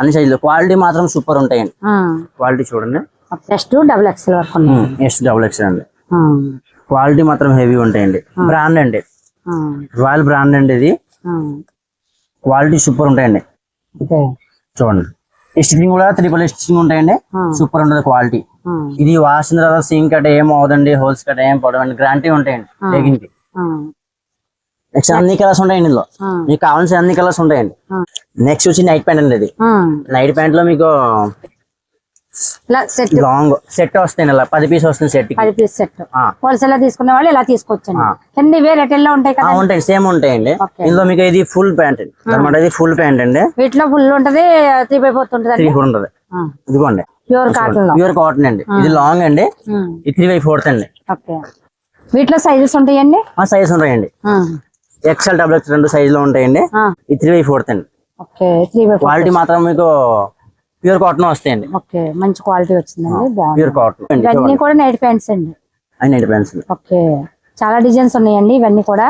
అన్ని సైజులు క్వాలిటీ మాత్రం సూపర్ ఉంటాయండి. క్వాలిటీ చూడండి. జస్ట్ డబుల్ ఎక్స్ఎల్ వరకు ఎస్ డబల్ ఎక్స్ అండి. క్వాలిటీ మాత్రం హెవీ ఉంటాయండి. బ్రాండ్ అండి. రాయల్ బ్రాండ్ అండి ఇది. క్వాలిటీ సూపర్ ఉంటాయండి. చూడండి. స్టిచ్చింగ్ కూడా త్రిపుల్ స్టిచ్చింగ్ ఉంటాయండి. సూపర్ ఉంటుంది క్వాలిటీ. ఇది వాసిన తర్వాత సింక్ కట్ ఏం అవదండి హోల్స్ కట్ ఏం పడవండి గ్రాంటీ ఉంటాయండి మ్మ్. నెక్స్ట్ అన్ని కలర్స్ ఉంటాయండి ఇందులో. మీకు కావాల్సిన అన్ని కలర్స్ ఉంటాయండి. నెక్స్ట్ వచ్చి నైట్ ప్యాంట్ అండి ఇది. నైట్ ప్యాంట్లో మీకు లాంగ్ సెట్ వస్తాయండి ఇలా పది పీస్ వస్తుంది సెట్ పది పీస్ సెట్. హోల్సేల్లో తీసుకునే వాళ్ళు ఇలా తీసుకోవచ్చండి ఆ. కింద ఇవే రిటైల్లో ఉంటాయి కదా? ఉంటాయి సేమ్ ఉంటాయండి. ఇందులో మీకు ఇది ఫుల్ ప్యాంట్ అండి. అనమాట ఇది ఫుల్ ప్యాంట్ అండి. వీటిలో ఫుల్ ఉంటది త్రీ బై ఫోర్త్ ఉంటది త్రీ ఉంటుంది. ఇదిగోండి. ప్యూర్ కాటన్ ప్యూర్ కాటన్ అండి. ఇది లాంగ్ అండి. ఇది త్రీ బై ఫోర్త్ అండి. వీటిలో సైజెస్ ఉంటాయండి? ఆ సైజ్ ఉంటాయండి. ఎక్స్ఎల్ డబుల్ ఎక్స్ రెండు సైజులో ఉంటాయండి. ఆ. ఇది త్రీ బై ఫోర్త్ అండి క్వాలిటీ మాత్రం మీకు ప్యూర్ కాటన్ వస్తాయండి. ఓకే మంచి క్వాలిటీ వచ్చిందండి ప్యూర్ కాటన్ ఇవన్నీ కూడా నైట్ ప్యాంట్స్ అండి. నైట్ ప్యాంట్స్ ఓకే చాలా డిజైన్స్ ఉన్నాయండి ఇవన్నీ కూడా.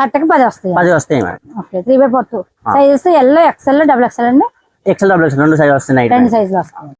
కట్టకి పది వస్తాయి? పది వస్తాయి okay three by fourth sizes yellow XL double XL అండి? ఎక్స్ఎల్ డబుల్ ఎక్స్ రెండు సైజ్ వస్తాయి రెండు సైజులు వస్తాయి.